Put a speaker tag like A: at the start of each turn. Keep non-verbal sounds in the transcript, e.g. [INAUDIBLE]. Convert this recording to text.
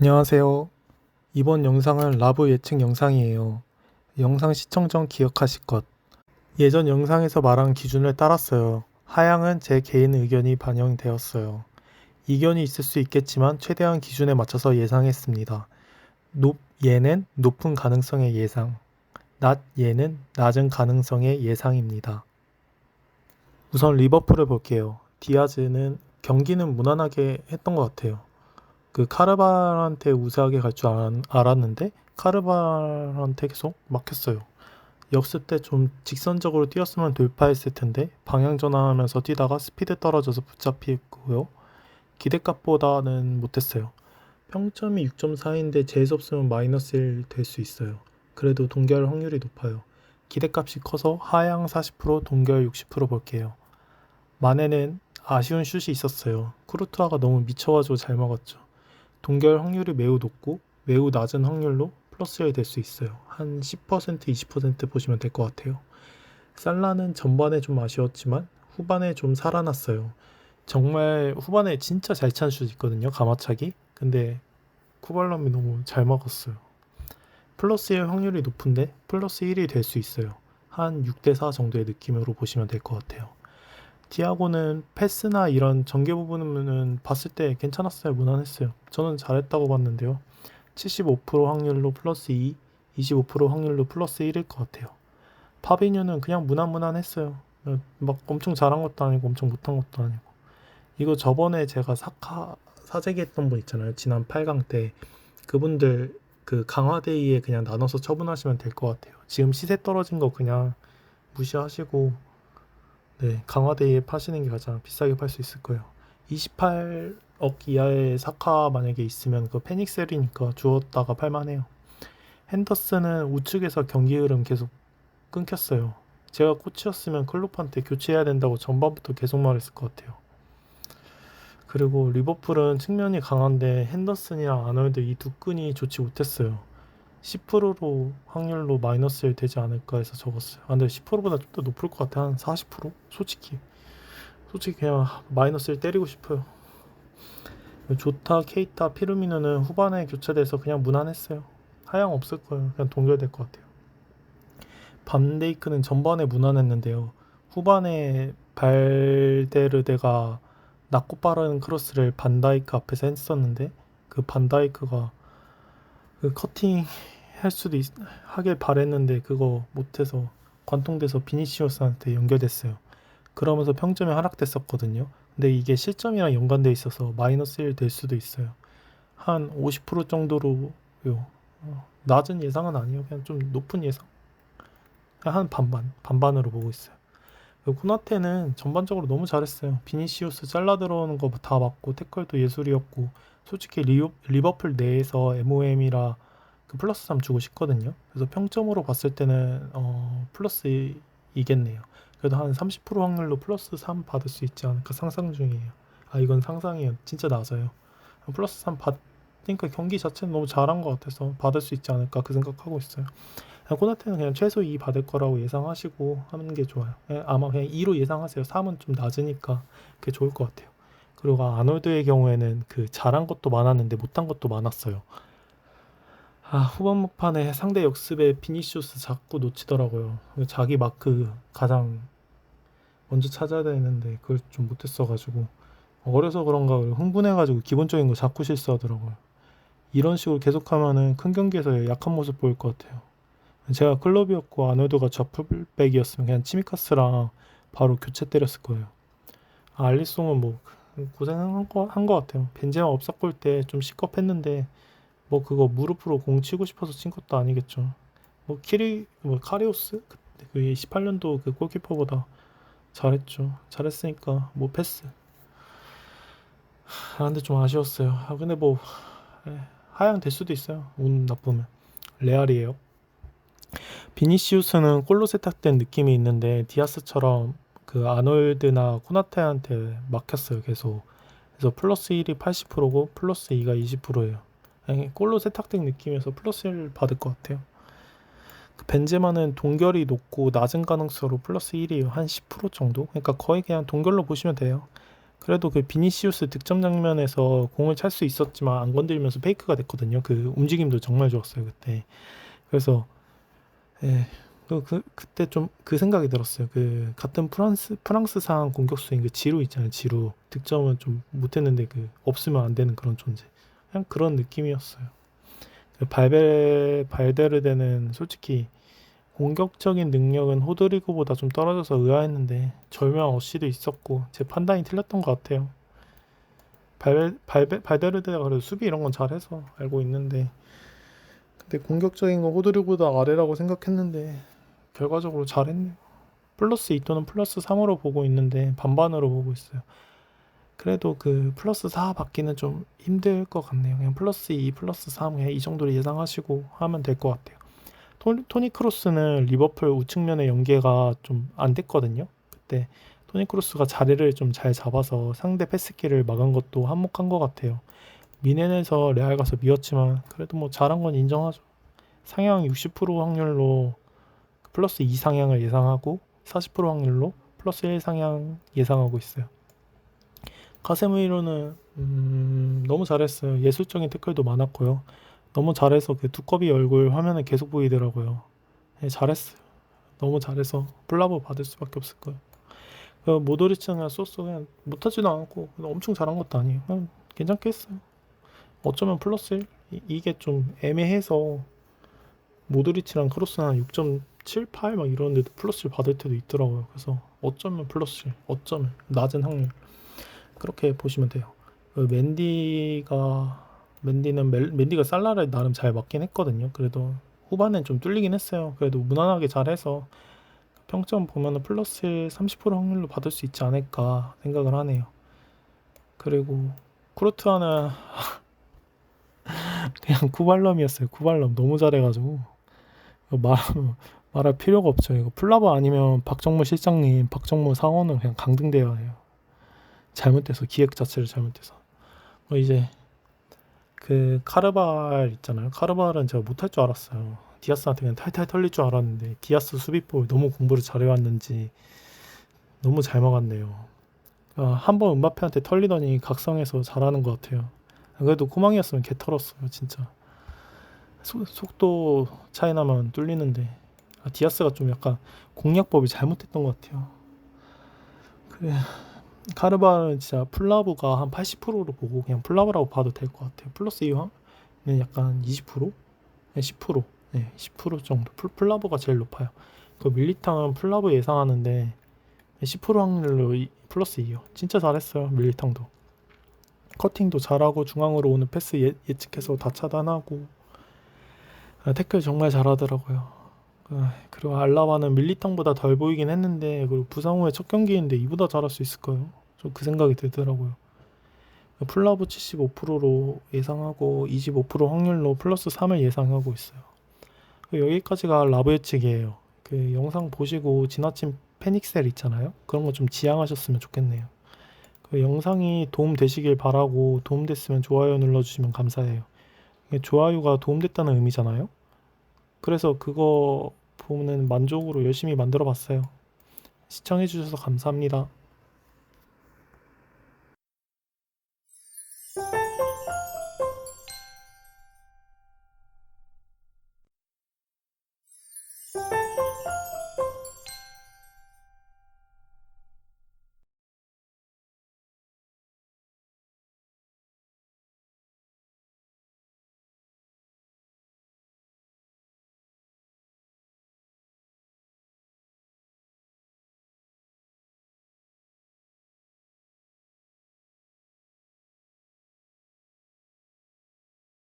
A: 안녕하세요. 이번 영상은 라브 예측 영상이에요. 영상 시청 전 기억하실 것. 예전 영상에서 말한 기준을 따랐어요. 하향은 제 개인 의견이 반영되었어요. 이견이 있을 수 있겠지만 최대한 기준에 맞춰서 예상했습니다. 높 예는 높은 가능성의 예상, 낮 예는 낮은 가능성의 예상입니다. 우선 리버풀을 볼게요. 디아즈는 경기는 무난하게 했던 것 같아요. 그 카르발한테 우세하게 갈 줄 알았는데 카르발한테 계속 막혔어요. 역습 때 좀 직선적으로 뛰었으면 돌파했을 텐데 방향 전환하면서 뛰다가 스피드 떨어져서 붙잡히고요. 기대값보다는 못했어요. 평점이 6.4인데 재수 없으면 마이너스 1 될 수 있어요. 그래도 동결 확률이 높아요. 기대값이 커서 하향 40% 동결 60% 볼게요. 만에는 아쉬운 슛이 있었어요. 쿠르투아가 너무 미쳐가지고 잘 먹었죠. 동결 확률이 매우 높고 매우 낮은 확률로 플러스 1이 될 수 있어요. 한 10% 20% 보시면 될 것 같아요. 살라는 전반에 좀 아쉬웠지만 후반에 좀 살아났어요. 정말 후반에 진짜 잘 찬 슛 있거든요. 가마차기. 근데 쿠발람이 너무 잘 먹었어요. 플러스 1 확률이 높은데 플러스 1이 될 수 있어요. 한 6대 4 정도의 느낌으로 보시면 될 것 같아요. 티아고는 패스나 이런 전개 부분은 봤을 때 괜찮았어요. 무난했어요. 저는 잘했다고 봤는데요. 75% 확률로 플러스 2, 25% 확률로 플러스 1일 것 같아요. 파비뉴는 그냥 무난무난했어요. 막 엄청 잘한 것도 아니고 엄청 못한 것도 아니고. 이거 저번에 제가 사카 사재기 했던 분 있잖아요. 지난 8강 때 그분들 그 강화데이에 그냥 나눠서 처분하시면 될 것 같아요. 지금 시세 떨어진 거 그냥 무시하시고 네, 강화데이에 파시는 게 가장 비싸게 팔 수 있을 거예요. 28억 이하의 사카 만약에 있으면 그 페닉셀이니까 주었다가 팔만해요. 핸더슨은 우측에서 경기 흐름 계속 끊겼어요. 제가 코치였으면 클롭한테 교체해야 된다고 전반부터 계속 말했을 것 같아요. 그리고 리버풀은 측면이 강한데 핸더슨이랑 아놀드 이 두 끈이 좋지 못했어요. 10%로 확률로 마이너스 되지 않을까 해서 적었어요. 아, 근데 10%보다 좀 더 높을 것 같아. 한 40%? 솔직히. 솔직히 그냥 마이너스를 때리고 싶어요. 조타, 케이타, 피르미누는 후반에 교체돼서 그냥 무난했어요. 하향 없을 거예요. 그냥 동결될 것 같아요. 반데이크는 전반에 무난했는데요. 후반에 발데르데가 낮고 빠른 크로스를 반다이크 앞에서 했었는데 그 반다이크가 그 커팅 할 수도 있, 하길 바랬는데 그거 못해서 관통돼서 비니시오스한테 연결됐어요. 그러면서 평점이 하락됐었거든요. 근데 이게 실점이랑 연관돼 있어서 마이너스 1 될 수도 있어요. 한 50% 정도로요. 어, 낮은 예상은 아니에요. 그냥 좀 높은 예상. 한 반반, 반반으로 보고 있어요. 코나테는 전반적으로 너무 잘했어요. 비니시우스 잘라 들어오는 거 다 맞고 태클도 예술이었고 솔직히 리오, 리버풀 내에서 MOM이라 그 플러스 3 주고 싶거든요. 그래서 평점으로 봤을 때는 어, 플러스 이겠네요. 그래도 한 30% 확률로 플러스 3 받을 수 있지 않을까 상상 중이에요. 아 이건 상상이에요. 진짜 낮아요. 플러스 3 받, 그러니까 경기 자체는 너무 잘한 것 같아서 받을 수 있지 않을까 그 생각하고 있어요. 코나테는 그냥 최소 2 받을 거라고 예상하시고 하는 게 좋아요. 예, 아마 그냥 2로 예상하세요. 3은 좀 낮으니까 그게 좋을 것 같아요. 그리고 아놀드의 경우에는 그 잘한 것도 많았는데 못한 것도 많았어요. 아, 후반 막판에 상대 역습에 비니시우스 자꾸 놓치더라고요. 자기 마크 가장 먼저 찾아야 되는데 그걸 좀 못했어가지고 어려서 그런가 흥분해가지고 기본적인 거 자꾸 실수하더라고요. 이런 식으로 계속하면은 큰 경기에서 약한 모습 보일 것 같아요. 제가 클럽이었고 아놀드가 좌풀백이었으면 그냥 치미카스랑 바로 교체 때렸을 거예요. 아, 알리송은 뭐 고생한 거, 한 거 같아요. 벤제마 없었을 때좀 시겁했는데 뭐 그거 무릎으로 공 치고 싶어서 친 것도 아니겠죠. 뭐 키리 뭐 카리오스 그때 그 18년도 그 골키퍼보다 잘했죠. 잘했으니까 뭐 패스. 아 근데 좀 아쉬웠어요. 아 근데 뭐 예, 하향 될 수도 있어요. 운 나쁘면 레알이에요. 비니시우스는 골로 세탁된 느낌이 있는데 디아스처럼 그 아놀드나 코나테한테 막혔어요 계속 그래서 플러스 1이 80%고 플러스 2가 20%예요 골로 세탁된 느낌에서 플러스 1 받을 것 같아요 그 벤제마는 동결이 높고 낮은 가능성으로 플러스 1이에요 한 10% 정도 그러니까 거의 그냥 동결로 보시면 돼요 그래도 그 비니시우스 득점 장면에서 공을 찰 수 있었지만 안 건드리면서 페이크가 됐거든요. 그 움직임도 정말 좋았어요 그때. 그래서 예, 그, 그 그때 좀 그 생각이 들었어요. 그 같은 프랑스 프랑스상 공격수인 그 지루 있잖아요. 지루 득점은 좀 못했는데 그 없으면 안 되는 그런 존재. 그냥 그런 느낌이었어요. 그 발베 발데르데는 솔직히 공격적인 능력은 호드리고보다 좀 떨어져서 의아했는데 절묘한 어시도 있었고 제 판단이 틀렸던 것 같아요. 발, 발베, 발데르데가 그래도 수비 이런 건 잘해서 알고 있는데 근데 공격적인 건 호드리고보다 아래라고 생각했는데 결과적으로 잘했네요. 플러스 2 또는 플러스 3으로 보고 있는데 반반으로 보고 있어요. 그래도 그 플러스 4 받기는 좀 힘들 것 같네요. 그냥 플러스 2, 플러스 3 그냥 이 정도로 예상하시고 하면 될 것 같아요. 토니, 토니 크로스는 리버풀 우측면의 연계가 좀 안 됐거든요. 그때 토니 크로스가 자리를 좀 잘 잡아서 상대 패스기를 막은 것도 한몫한 것 같아요. 미넨에서 레알 가서 미웠지만 그래도 뭐 잘한 건 인정하죠. 상향 60% 확률로 플러스 2 상향을 예상하고 40% 확률로 플러스 1 상향 예상하고 있어요. 카세미로는 음, 너무 잘했어요. 예술적인 태클도 많았고요. 너무 잘해서 그 두꺼비 얼굴 화면에 계속 보이더라고요. 네, 잘했어요. 너무 잘해서 플라보 받을 수밖에 없을 거예요. 그 모도리치나 소스 그냥 못하지도 않고 엄청 잘한 것도 아니에요. 그냥 괜찮게 했어요. 어쩌면 플러스 1? 이- 이게 좀 애매해서 모드리치랑 크로스는 한6.78 막 이러는데도 플러스 1 받을 때도 있더라고요. 그래서 어쩌면 플러스 1, 어쩌면 낮은 확률 그렇게 보시면 돼요. 그 맨디가 맨디는 멜- 맨디가 살라를 나름 잘 맞긴 했거든요. 그래도 후반엔 좀 뚫리긴 했어요. 그래도 무난하게 잘해서 평점 보면은 플러스 30% 확률로 받을 수 있지 않을까 생각을 하네요. 그리고 쿠르트아는 [LAUGHS] 그냥 쿠발럼이었어요. 쿠발럼 너무 잘해가지고 이거 말 말할 필요가 없죠. 이거 플라바 아니면 박정무 실장님, 박정무 상원은 그냥 강등돼야 해요. 잘못돼서 기획 자체를 잘못돼서 어, 이제 그 카르발 있잖아요. 카르발은 제가 못할 줄 알았어요. 디아스한테 그냥 탈탈 털릴 줄 알았는데 디아스 수비볼 너무 공부를 잘해왔는지 너무 잘 막았네요. 아, 한번 은바페한테 털리더니 각성해서 잘하는 것 같아요. 그래도 꼬망이었으면 개 털었어요, 진짜. 소- 속도 차이 나면 뚫리는데 아, 디아스가 좀 약간 공략법이 잘못됐던 것 같아요. 그래 카르바는 진짜 플라브가 한 80%로 보고 그냥 플라브라고 봐도 될 것 같아요. 플러스 2화는 약간 20%? 네, 10%. 네, 10% 정도. 플, 플라브가 제일 높아요. 그 밀리탕은 플라브 예상하는데 10% 확률로 이- 플러스 2요. 진짜 잘했어요. 밀리탕도. 커팅도 잘하고 중앙으로 오는 패스 예, 예측해서 다 차단하고 아, 태클 정말 잘하더라고요. 아, 그리고 알라바는 밀리탕보다 덜 보이긴 했는데 그리고 부상 후에 첫 경기인데 이보다 잘할 수 있을까요? 저그 생각이 들더라고요. 플라브 75%로 예상하고 25% 확률로 플러스 3을 예상하고 있어요. 그 여기까지가 라브 예측이에요. 그 영상 보시고 지나친 패닉셀 있잖아요. 그런 거 좀 지양하셨으면 좋겠네요. 그 영상이 도움 되시길 바라고 도움 됐으면 좋아요 눌러주시면 감사해요. 좋아요가 도움 됐다는 의미잖아요. 그래서 그거 보면 만족으로 열심히 만들어 봤어요. 시청해 주셔서 감사합니다.